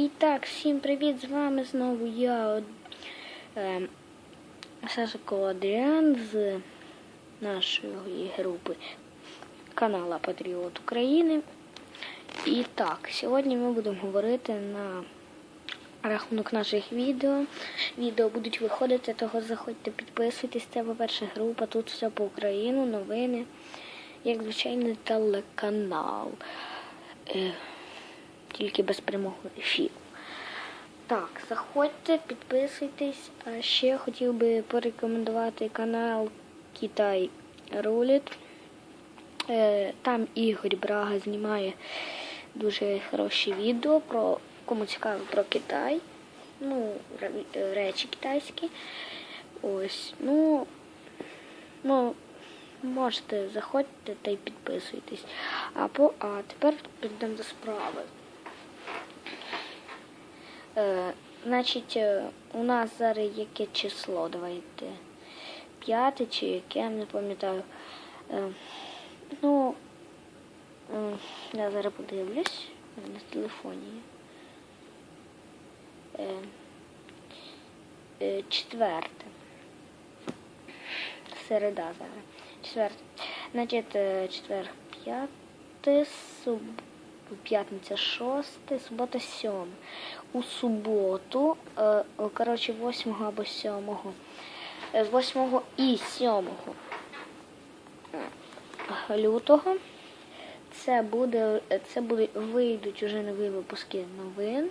І так, всім привіт! З вами знову я, е, Сашко Адріан з нашої групи канала Патріот України. І так, сьогодні ми будемо говорити на рахунок наших відео. Відео будуть виходити, того заходьте, підписуйтесь. Це, по-перше, група, тут все по Україну, новини, як звичайний телеканал. Е, тільки без прямого ефіру. Так, заходьте, підписуйтесь. А ще хотів би порекомендувати канал Китай Руліт. Е, Там Ігор Брага знімає дуже хороші відео про кому цікаво про Китай. Ну, речі китайські. Ось, ну, ну, можете заходьте та й підписуйтесь. А, по, а тепер підемо до справи. Е, значить, е, у нас зараз яке число? Давайте. П'яте чи яке, не пам'ятаю. Е, ну, я зараз подивлюсь. Мене телефоні. Четверте. Середа зараз. Четверте. Значить, четвер п'яте, суб... п'ятниця шосте, субота сьоме. У суботу, е, коротше, 8 або 7, е, 8 і 7 лютого це буде, це буде, вийдуть уже нові випуски новин.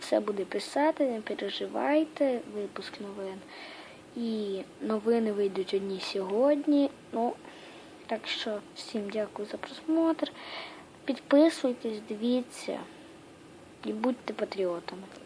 Все буде писати, не переживайте, випуск новин. І новини вийдуть одні сьогодні. Ну, так що всім дякую за просмотр. Підписуйтесь, дивіться і будьте патріотами.